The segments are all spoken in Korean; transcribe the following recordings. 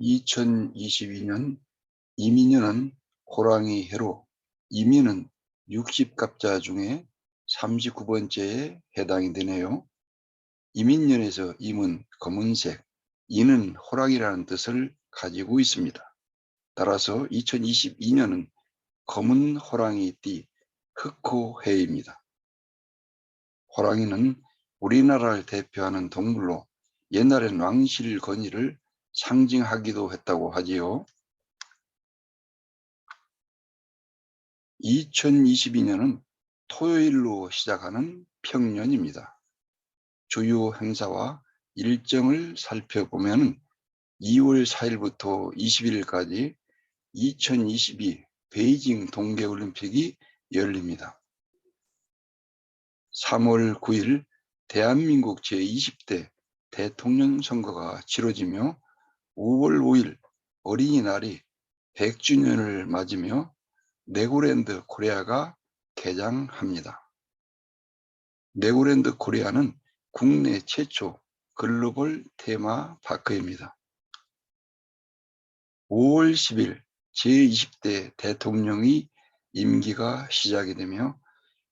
2022년 이민년은 호랑이 해로 이민은 60갑자 중에 39번째에 해당이 되네요. 이민년에서 임은 검은색, 이는 호랑이라는 뜻을 가지고 있습니다. 따라서 2022년은 검은 호랑이 띠 흑호해입니다. 호랑이는 우리나라를 대표하는 동물로 옛날엔 왕실 건의를 상징하기도 했다고 하지요. 2022년은 토요일로 시작하는 평년입니다. 주요 행사와 일정을 살펴보면 2월 4일부터 20일까지 2022 베이징 동계올림픽이 열립니다. 3월 9일 대한민국 제20대 대통령 선거가 치러지며 5월 5일 어린이날이 100주년을 맞으며 네고랜드 코리아가 개장합니다. 네고랜드 코리아는 국내 최초 글로벌 테마 파크입니다. 5월 10일 제20대 대통령이 임기가 시작이 되며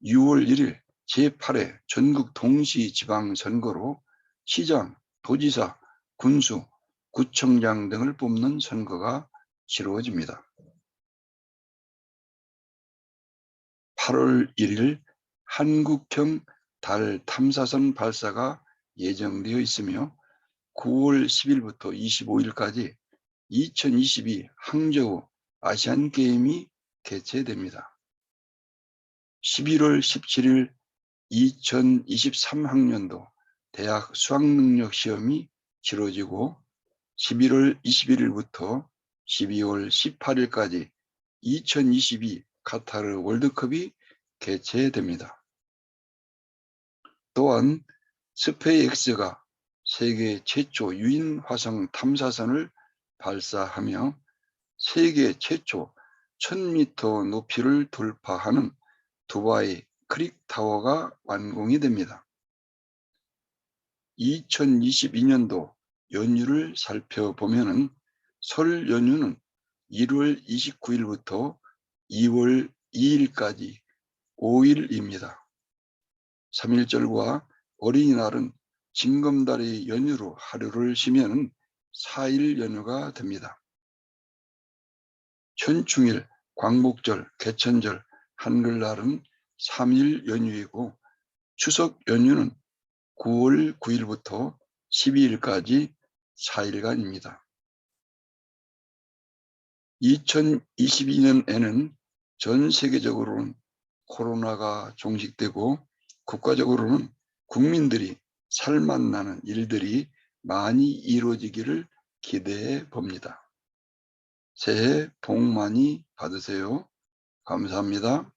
6월 1일 제8회 전국 동시 지방선거로 시장, 도지사, 군수, 구청장 등을 뽑는 선거가 치루어집니다. 8월 1일 한국형 달 탐사선 발사가 예정되어 있으며 9월 10일부터 25일까지 2022 항저우 아시안 게임이 개최됩니다. 11월 17일 2023학년도 대학 수학능력 시험이 치러지고 11월 21일부터 12월 18일까지 2022 카타르 월드컵이 개최됩니다. 또한 스페이엑스가 세계 최초 유인 화성 탐사선을 발사하며 세계 최초 1000m 높이를 돌파하는 두바이 크릭 타워가 완공이 됩니다. 2022년도 연휴를 살펴보면 설 연휴는 1월 29일부터 2월 2일까지 5일입니다. 3일절과 어린이날은 징검다리 연휴로 하루를 쉬면 4일 연휴가 됩니다. 천충일, 광복절, 개천절, 한글날은 3일 연휴이고 추석 연휴는 9월 9일부터 12일까지 4일간입니다. 2022년에는 전 세계적으로는 코로나가 종식되고 국가적으로는 국민들이 살맛나는 일들이 많이 이루어지기를 기대해 봅니다. 새해 복 많이 받으세요. 감사합니다.